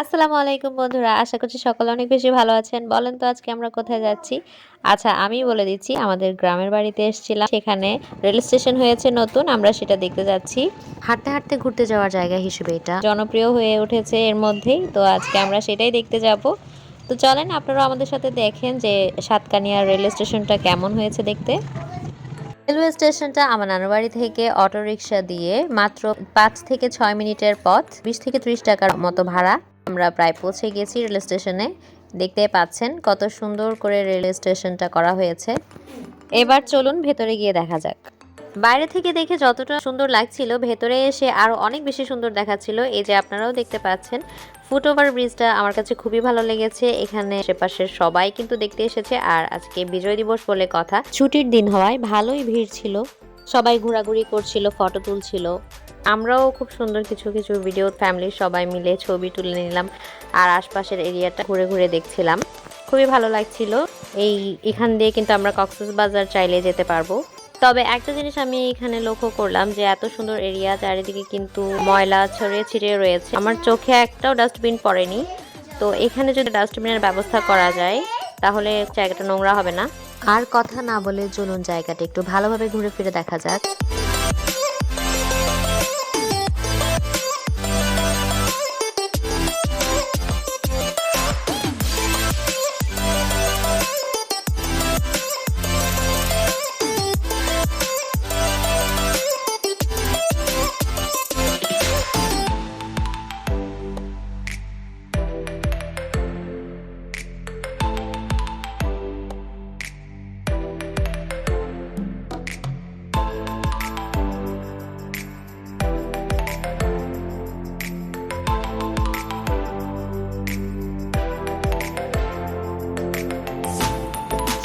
আসসালামু আলাইকুম বন্ধুরা আশা করছি সকলে অনেক বেশি ভালো আছেন। বলেন তো আজকে আমরা কোথায় যাচ্ছি? আচ্ছা আমি বলে দিচ্ছি আমাদের গ্রামের বাড়িতে এসেছিলাম। সেখানে রেল স্টেশন হয়েছে নতুন আমরা সেটা দেখতে যাচ্ছি। হাঁটতে হাঁটতে ঘুরতে যাওয়ার জায়গা হিসেবে এটা। জনপ্রিয় হয়ে উঠেছে এর মধ্যেই তো আজকে আমরা সেটাই দেখতে যাব। তো চলেন আপনারা আমাদের সাথে দেখেন যে সাতকানিয়া রেল স্টেশনটা কেমন হয়েছে দেখতে। রেলওয়ে স্টেশনটা আমার নানুর বাড়ি থেকে অটো রিক্সা দিয়ে মাত্র পাঁচ থেকে ছয় মিনিটের পথ বিশ থেকে ত্রিশ টাকার মতো ভাড়া। আমরা প্রায় পৌঁছে গেছি রেল স্টেশনে। দেখতে পাচ্ছেন কত সুন্দর করে রেল স্টেশনটা করা হয়েছে। এবার চলুন ভেতরে গিয়ে দেখা যাক। বাইরে থেকে দেখে যতটা সুন্দর লাগছিল, ভেতরে এসে আরও অনেক বেশি সুন্দর দেখাচ্ছিল। এই যে আপনারাও দেখতে পাচ্ছেন, ফুট ফুটওভার ব্রিজটা আমার কাছে খুবই ভালো লেগেছে। এখানে আশেপাশের সবাই কিন্তু দেখতে এসেছে। আর আজকে বিজয় দিবস বলে কথা, ছুটির দিন হওয়ায় ভালোই ভিড় ছিল। সবাই ঘোরাঘুরি করছিল, ফটো তুলছিল। আমরাও খুব সুন্দর কিছু কিছু ভিডিও ফ্যামিলির সবাই মিলে ছবি তুলে নিলাম আর আশপাশের এরিয়াটা ঘুরে ঘুরে দেখছিলাম। খুবই ভালো লাগছিল। এই, এখান দিয়ে কিন্তু আমরা কক্সবাজার চাইলে যেতে পারব। তবে একটা জিনিস আমি এখানে লক্ষ্য করলাম যে এত সুন্দর এরিয়া চারিদিকে কিন্তু ময়লা ছড়িয়ে ছিটিয়ে রয়েছে। আমার চোখে একটাও ডাস্টবিন পড়েনি। তো এখানে যদি ডাস্টবিনের ব্যবস্থা করা যায়, তাহলে জায়গাটা নোংরা হবে না। আর কথা না বলে চলুন জায়গাটা একটু ভালোভাবে ঘুরে ফিরে দেখা যাক।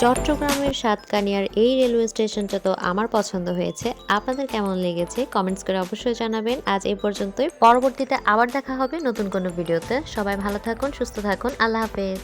চট্টগ্রামের সাতকানিয়ার এই রেলওয়ে স্টেশনটা তো আমার পছন্দ হয়েছে। আপনাদের কেমন লেগেছে? কমেন্টস করে অবশ্যই জানাবেন। আজ এই পর্যন্তই। পরবর্তীতে আবার দেখা হবে নতুন কোনো ভিডিওতে। সবাই ভালো থাকুন, সুস্থ থাকুন। আল্লাহ হাফেজ।